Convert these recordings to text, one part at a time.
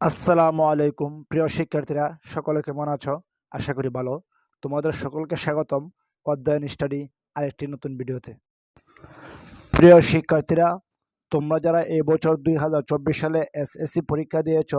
আসসালামু আলাইকুম, প্রিয় শিক্ষার্থীরা, সকলে কেমন আছো? আশা করি ভালো। তোমাদের সকলকে স্বাগতম অধ্যয়ন স্টাডি আরেকটি নতুন ভিডিওতে। প্রিয় শিক্ষার্থীরা, তোমরা যারা এই বছর দুই হাজার চব্বিশ সালে এসএসসি পরীক্ষা দিয়েছ,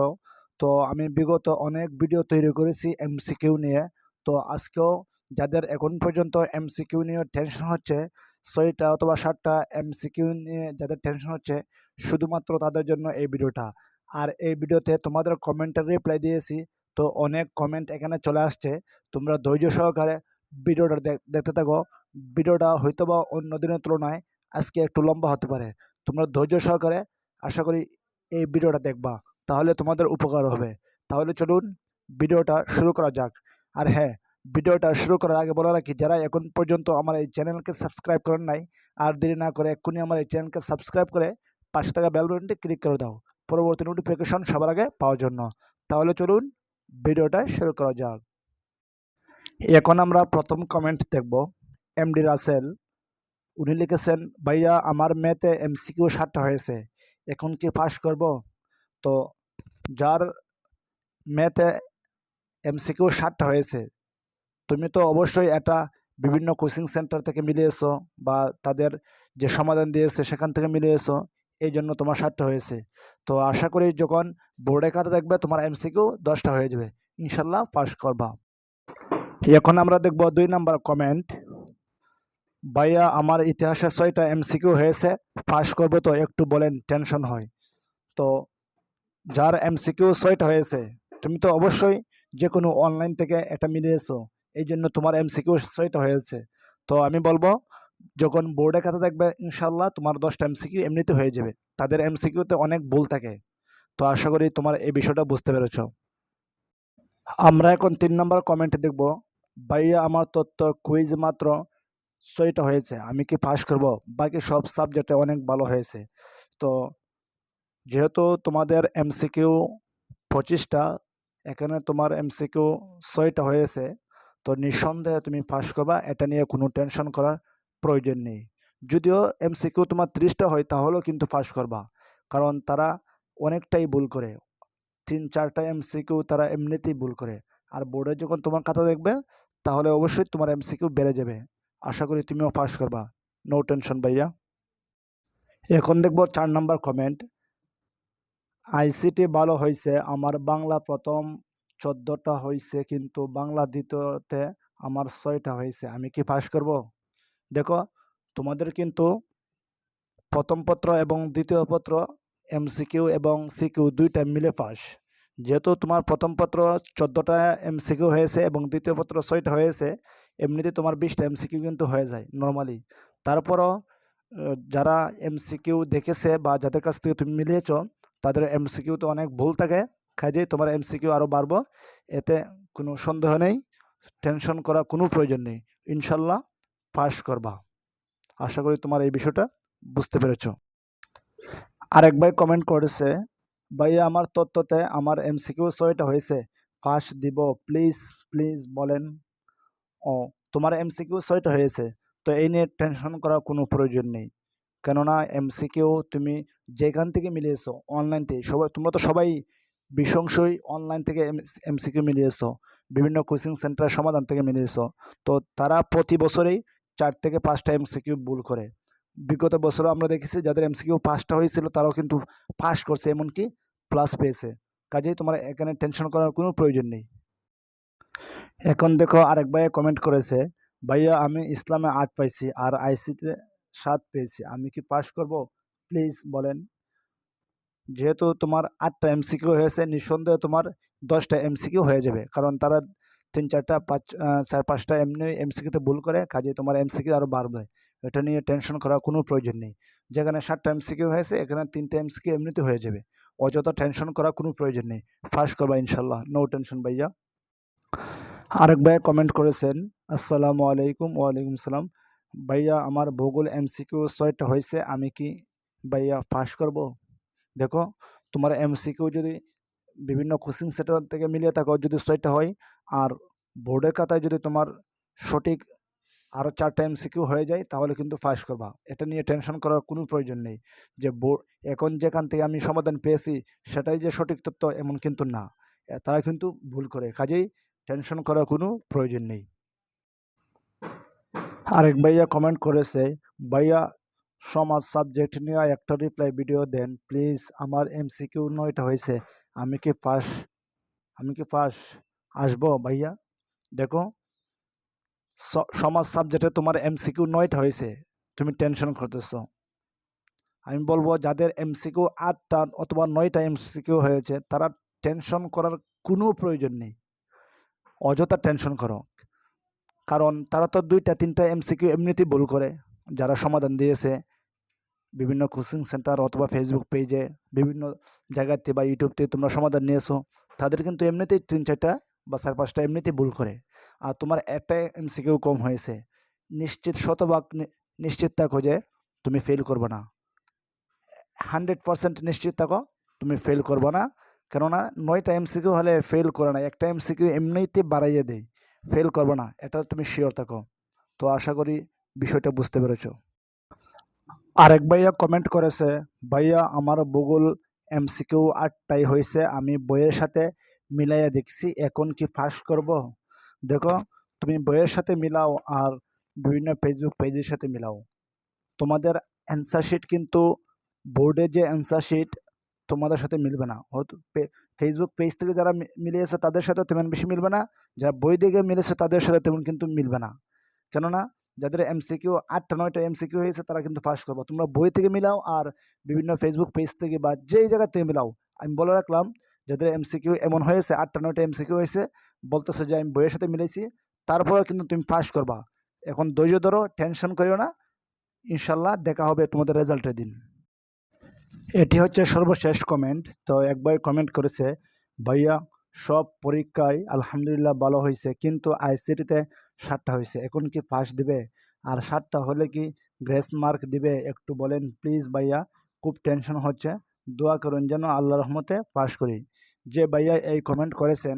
তো আমি বিগত অনেক ভিডিও তৈরি করেছি এমসিকিউ নিয়ে। তো আজকেও যাদের এখন পর্যন্ত এমসিকিউ নিয়ে টেনশন হচ্ছে, ছয়টা অথবা সাতটা এমসিকিউ নিয়ে যাদের টেনশন হচ্ছে, শুধুমাত্র তাদের জন্য এই ভিডিওটা। আর এই ভিডিওতে তোমাদের কমেন্টের রিপ্লাই দিয়েছি। তো অনেক কমেন্ট এখানে চলে আসছে। তোমরা ধৈর্য সহকারে ভিডিওটা দেখ- দেখতে থাকো। ভিডিওটা হয়তো বা অন্য দিনের তুলনায় আজকে একটু লম্বা হতে পারে। তোমরা ধৈর্য সহকারে আশা করি এই ভিডিওটা দেখবা। তাহলে তোমাদের উপকার হবে। তাহলে চলুন ভিডিওটা শুরু করা যাক। আর হ্যাঁ ভিডিওটা শুরু করার আগে বলে রাখি, যারা এখন পর্যন্ত আমার এই চ্যানেলকে সাবস্ক্রাইব করেন নাই, আর দেরি না করে এক্ষুনি আমার এই চ্যানেলকে সাবস্ক্রাইব করে পাশে থাকা বেল বাটনটি ক্লিক করে দাও। পরবর্তী নোটিফিকেশন সবার আগে পাওয়ার জন্য। তাহলে চলুন ভিডিওটা শুরু করা যাক। এখন আমরা প্রথম কমেন্ট দেখব। এমডি রাসেল উনি লিখেছেন, ভাইয়া, আমার মেতে এমসিকিউ সাতটা হয়েছে, এখন কি পাস করব? তো যার মেতে এমসিকিউ সাতটা হয়েছে, তুমি তো অবশ্যই এটা বিভিন্ন কোচিং সেন্টার থেকে মিলিয়েছো বা তাদের যে সমাধান দিয়েছে সেখান থেকে মিলিয়েছো। এই জন্য তোমার সাতটা হয়েছে। তো আশা করি যখন বোর্ডে খাতা দেখবে, তোমার এমসিকিউ দশটা হয়ে যাবে। ইনশাল্লাহ পাস করবা। এখন আমরা দেখব দুই নাম্বার কমেন্ট ভাইয়া, আমার ইতিহাসে ছয়টা এমসিকিউ হয়েছে পাস করব তো একটু বলেন টেনশন হয়। তো যার এমসিকিউ ছয়টা হয়েছে, তুমি তো অবশ্যই যে কোনো অনলাইন থেকে এটা মিলিয়েছো এই জন্য তোমার এমসিকিউ ছয়টা হয়েছে। তো আমি বলব যখন বোর্ডে খাতা দেখবে ইনশাল্লাহ তোমার দশটা এমসিকিউ এমনিতে হয়ে যাবে। তাদের এমসিকিউতে অনেক ভুল থাকে। তো আশা করি তোমার এই বিষয়টা বুঝতে পেরেছ। আমরা এখন তিন নম্বর কমেন্ট দেখব, ভাইয়া, আমার তত্ত্ব কুইজ মাত্র ছয়টা হয়েছে, আমি কি পাস করব? বাকি সব সাবজেক্টে অনেক ভালো হয়েছে। তো যেহেতু তোমাদের এমসিকিউ পঁচিশটা, এখানে তোমার এমসিকিউ ছয়টা হয়েছে, তো নিঃসন্দেহে তুমি পাস করবা। এটা নিয়ে কোনো টেনশন করার প্রয়োজন নেই। যদিও এমসিকিউ তোমার ত্রিশটা হয়, তাহলেও কিন্তু পাস করবা। কারণ তারা অনেকটাই ভুল করে। তিন, চারটা এমসিকিউ তারা এমনিতেই ভুল করে। আর বোর্ডে যখন তোমার খাতা দেখবে, তাহলে অবশ্যই তোমার এমসিকিউ বেড়ে যাবে। আশা করি তুমিও পাস করবা। নো টেনশন ভাইয়া। এখন দেখব চার নাম্বার কমেন্ট আইসিটি ভালো হয়েছে আমার বাংলা প্রথম চোদ্দোটা হয়েছে কিন্তু বাংলা দ্বিতীয়তে আমার ছয়টা হয়েছে আমি কি পাস করব? দেখো, তোমাদের কিন্তু প্রথম পত্র এবং দ্বিতীয় পত্র এমসিকিউ এবং সিকিউ দুইটা মিলে পাস যেহেতু তোমার প্রথম পত্র চোদ্দোটা এমসিকিউ হয়েছে এবং দ্বিতীয় পত্র ছয়টা হয়েছে, এমনিতে তোমার বিশটা এমসিকিউ কিন্তু হয়ে যায় নর্মালি তারপরও যারা এমসিকিউ দেখেছে বা যাদের কাছ থেকে তুমি মিলিয়েছ, তাদের এমসিকিউতে অনেক ভুল থাকে, কাজেই তোমার এমসিকিউ আরও বাড়বো। এতে কোনো সন্দেহ নেই টেনশন করা কোনো প্রয়োজন নেই। ইনশাল্লাহ। পাস করবা। আশা করি তোমার এই বিষয়টা বুঝতে পেরেছ। আরেক ভাই কমেন্ট করেছে, ভাইয়া, আমার তত্ত্বতে আমার এমসিকিউ ছয়টা হয়েছে। পাস দিব প্লিজ প্লিজ বলেন। ও, তোমার এমসিকিউ ছয়টা হয়েছে, তো এই নিয়ে টেনশন করার কোনো প্রয়োজন নেই। কেননা এমসিকিউ তুমি যেখান থেকে মিলিয়েছো অনলাইন থেকে সবাই, তোমরা তো সবাই বিশংসই অনলাইন থেকে এমসিকিউ মিলিয়েছো। বিভিন্ন কোচিং সেন্টারের সমাধান থেকে মিলিয়েছো। তো তারা প্রতি বছরেই চার থেকে পাঁচটা এমসিকিউ ভুল করে। বিগত বছরও আমরা দেখেছি যাদের এমসিকিউ পাঁচটা হয়েছিল তারাও কিন্তু পাস করছে, এমনকি প্লাস পেয়েছে। কাজেই তোমার এখানে টেনশন করার কোনো প্রয়োজন নেই। এখন দেখো আরেক ভাইয়া কমেন্ট করেছে, ভাইয়া, আমি ইসলামে আট পাইছি আর আইসিতে সাত পেয়েছি, আমি কি পাস করব? প্লিজ বলেন। যেহেতু তোমার আটটা এমসিকিউ হয়েছে, নিঃসন্দেহে তোমার দশটা এমসিকিউ হয়ে যাবে, কারণ তারা তিন চারটা, পাঁচ চার পাঁচটা এমনি এমসিকিউতে ভুল করে, কাজে তোমার এমসিকিউ আরও বাড়বে। এটা নিয়ে টেনশন করার কোনো প্রয়োজন নেই। যেখানে সাতটা এমসিকিউ হয়েছে, এখানে তিনটে এমসিকিউ এমনিতে হয়ে যাবে। অযথা টেনশন করার কোনো প্রয়োজন নেই। ফার্স্ট করবা ইনশাল্লাহ নো টেনশন ভাইয়া। আরেক ভাইয়া কমেন্ট করেছেন, আসসালামু আলাইকুম, ওয়ালাইকুম সালাম। ভাইয়া, আমার ভূগোল এমসিকিউ ছয়টা হয়েছে, আমি কি ভাইয়া পাস করব? দেখো, তোমার এমসিকিউ যদি বিভিন্ন কোচিং সেন্টার থেকে মিলিয়ে থাকো, যদি ছয়টা হয় আর বোর্ডের খাতায় যদি তোমার সঠিক আরও চারটা এমসিকিউ হয়ে যায়, তাহলে কিন্তু পাস করবা। এটা নিয়ে টেনশন করার কোনো প্রয়োজন নেই যে বোর্ড এখন যেখান থেকে আমি সমাধান পেয়েছি, সেটাই যে সঠিক তথ্য এমন কিন্তু না। তারা কিন্তু ভুল করে, কাজেই টেনশন করার কোনো প্রয়োজন নেই। আরেক ভাইয়া কমেন্ট করেছে, ভাইয়া, সমাজ সাবজেক্ট নিয়ে একটা রিপ্লাই ভিডিও দেন প্লিজ আমার এমসিকিউ নয়টা হয়েছে, আমি কি পাস আমি কি পাস আসব ভাইয়া। দেখো সমাজ সাবজেক্টে তোমার এমসিকিউ নয়টা হয়েছে, তুমি টেনশন করতেছো। আমি বলব, যাদের এমসিকিউ আটটা অথবা নয়টা এমসিকিউ হয়েছে, তারা টেনশন করার কোনো প্রয়োজন নেই। অযথা টেনশন করো। কারণ তারা তো দুইটা, তিনটা এমসিকিউ এমনিতেই ভুল করে। যারা সমাধান দিয়েছে, বিভিন্ন কোচিং সেন্টার অথবা ফেসবুক পেজে বিভিন্ন জায়গাতে বা ইউটিউব থেকে তোমরা সমাধান নিয়েছো, তাদের কিন্তু এমনিতেই তিন চারটা বা চার পাঁচটা এমনিতেই ভুল করে। আর তোমার একটা এমসিকিউ কম হয়েছে। নিশ্চিত, শতভাগ নিশ্চিত থাকো যে তুমি ফেল করবে না। হান্ড্রেড পার্সেন্ট নিশ্চিত থাকো, তুমি ফেল করবে না। কেননা, নয়টা এমসিকিউ হলে ফেল করে না। একটা এমসিকিউ এমনিতে বাড়াইয়ে দেয়। ফেল করবে না। এটা তুমি শিওর থাকো। তো আশা করি বিষয়টা বুঝতে পেরেছ। আরেক ভাইয়া কমেন্ট করেছে, ভাইয়া, আমার ভূগোল এমসিকিউ আটটাই হয়েছে। আমি বইয়ের সাথে মিলাইয়া দেখছি, এখন কি ফাঁস করব? দেখো, তুমি বইয়ের সাথে মিলাও আর বিভিন্ন ফেসবুক পেজের সাথে মিলাও। তোমাদের অ্যান্সার শিট কিন্তু বোর্ডে যে অ্যান্সার শিট তোমাদের সাথে মিলবে না। হয়তো ফেসবুক পেজ থেকে যারা মিলিয়েছে তাদের সাথে তেমন বেশি মিলবে না। যারা বই দেখে মিলেছে তাদের সাথে তেমন কিন্তু মিলবে না। কেননা, যাদের এমসিকিউ আটটা, নয়টা এমসিকিউ হয়েছে তারা কিন্তু পাস করব। তোমরা বই থেকে মিলাও আর বিভিন্ন ফেসবুক পেজ থেকে বা যেই জায়গা থেকে মিলাও। আমি বলে রাখলাম যাদের এমসিকিউ এমন হয়েছে, আটটা নয়টা এমসিকিউ হয়েছে, বলতেছে যে আমি বইয়ের সাথে মিলেছি তারপরেও কিন্তু তুমি পাস করবা। এখন ধৈর্য ধরো টেনশন করিও না, ইনশাল্লাহ দেখা হবে তোমাদের রেজাল্টের দিন। এটি হচ্ছে সর্বশেষ কমেন্ট তো একবার কমেন্ট করেছে, ভাইয়া, সব পরীক্ষায় আলহামদুলিল্লাহ ভালো হয়েছে, কিন্তু আইসিটিতে ষাটটা হয়েছে, এখন কি পাস দিবে? আর ষাটটা হলে কি গ্রেস মার্ক দিবে? একটু বলেন প্লিজ ভাইয়া, খুব টেনশন হচ্ছে। দোয়া করুন যেন আল্লাহ রহমতে পাস করি। যে ভাইয়া এই কমেন্ট করেছেন,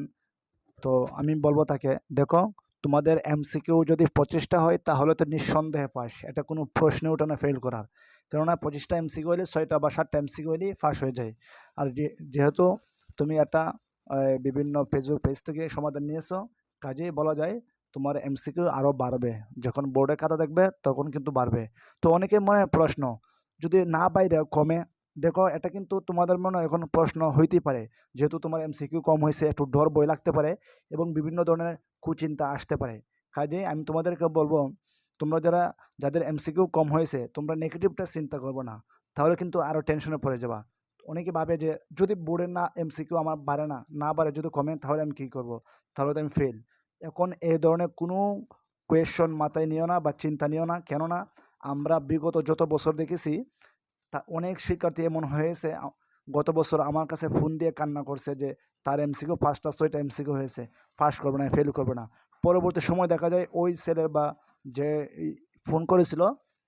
তো আমি বলব তাকে, দেখো, তোমাদের এমসিকিউ যদি পঁচিশটা হয়, তাহলে তো নিঃসন্দেহে পাস এটা কোনো প্রশ্নে ওঠে না ফেল করার। কেননা পঁচিশটা এমসিকিউ হলে ছয়টা বা সাতটা এমসিকিউ হলেই পাস হয়ে যায়। আর যেহেতু তুমি একটা বিভিন্ন ফেসবুক পেজ থেকে সমাধান নিয়েছো, কাজেই বলা যায় তোমার এমসিকিউ আরও বাড়বে। যখন বোর্ডে খাতা দেখবে, তখন কিন্তু বাড়বে। তো অনেকে মনে প্রশ্ন, যদি না বাইরে কমে? দেখো, এটা কিন্তু তোমাদের মনে এখন প্রশ্ন হইতেই পারে। যেহেতু তোমার এমসিকিউ কম হয়েছে একটু ডর বই লাগতে পারে এবং বিভিন্ন ধরনের কুচিন্তা আসতে পারে। কাজেই আমি তোমাদেরকে বলব, তোমরা যারা, যাদের এমসিকিউ কম হয়েছে তোমরা নেগেটিভটা চিন্তা করব না। তাহলে কিন্তু আরও টেনশনে পড়ে যাবা। অনেকে ভাবে যে, যদি বোর্ডের না এমসিকিউ আমার বাড়ে না না বাড়ে যদি কমে, তাহলে আমি কী করব? তাহলে তো আমি ফেল এখন এই ধরনের কোনো কোয়েশন মাথায় নিও না বা চিন্তা নিও না। কেননা আমরা বিগত যত বছর দেখেছি তা অনেক শিক্ষার্থী এমন হয়েছে গত বছর আমার কাছে ফোন দিয়ে কান্না করছে যে, তার এমসিকিউ পাঁচটা, ছয়টা এমসিকিউ হয়েছে, পাস করবে না, ফেল করবে না। পরবর্তী সময় দেখা যায় ওই ছেলের বা যে ফোন করেছিল,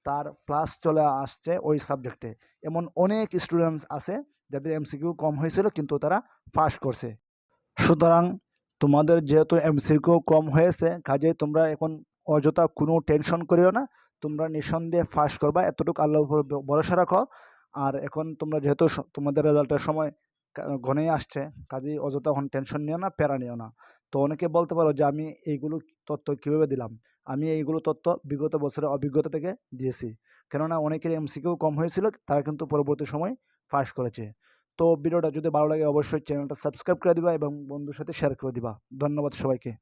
তার প্লাস চলে আসছে ওই সাবজেক্টে। এমন অনেক স্টুডেন্টস আছে যাদের এমসিকিউ কম হয়েছিল কিন্তু তারা পাস করছে। সুতরাং তোমাদের যেহেতু এমসিকিউ কম হয়েছে কাজে তোমরা এখন অযথা কোনো টেনশন করিও না তোমরা নিঃসন্দেহে ফাঁস করবা, এতটুকু আল্লাহর উপর ভরসা রাখো। আর এখন তোমরা যেহেতু তোমাদের রেজাল্টের সময় ঘনেই আসছে, কাজেই অযথা এখন টেনশন নিও না, প্যারা নিও না। তো অনেকে বলতে পারো যে, আমি এইগুলো তথ্য কীভাবে দিলাম? আমি এইগুলো তথ্য বিগত বছরের অভিজ্ঞতা থেকে দিয়েছি। কেননা অনেকের এমসিকিউ কম হয়েছিল, তারা কিন্তু পরবর্তী সময় পাস করেছে। তো ভিডিওটা যদি ভালো লাগে, অবশ্যই চ্যানেলটা সাবস্ক্রাইব করে দিবা এবং বন্ধুর সাথে শেয়ার করে দিবা। ধন্যবাদ সবাইকে।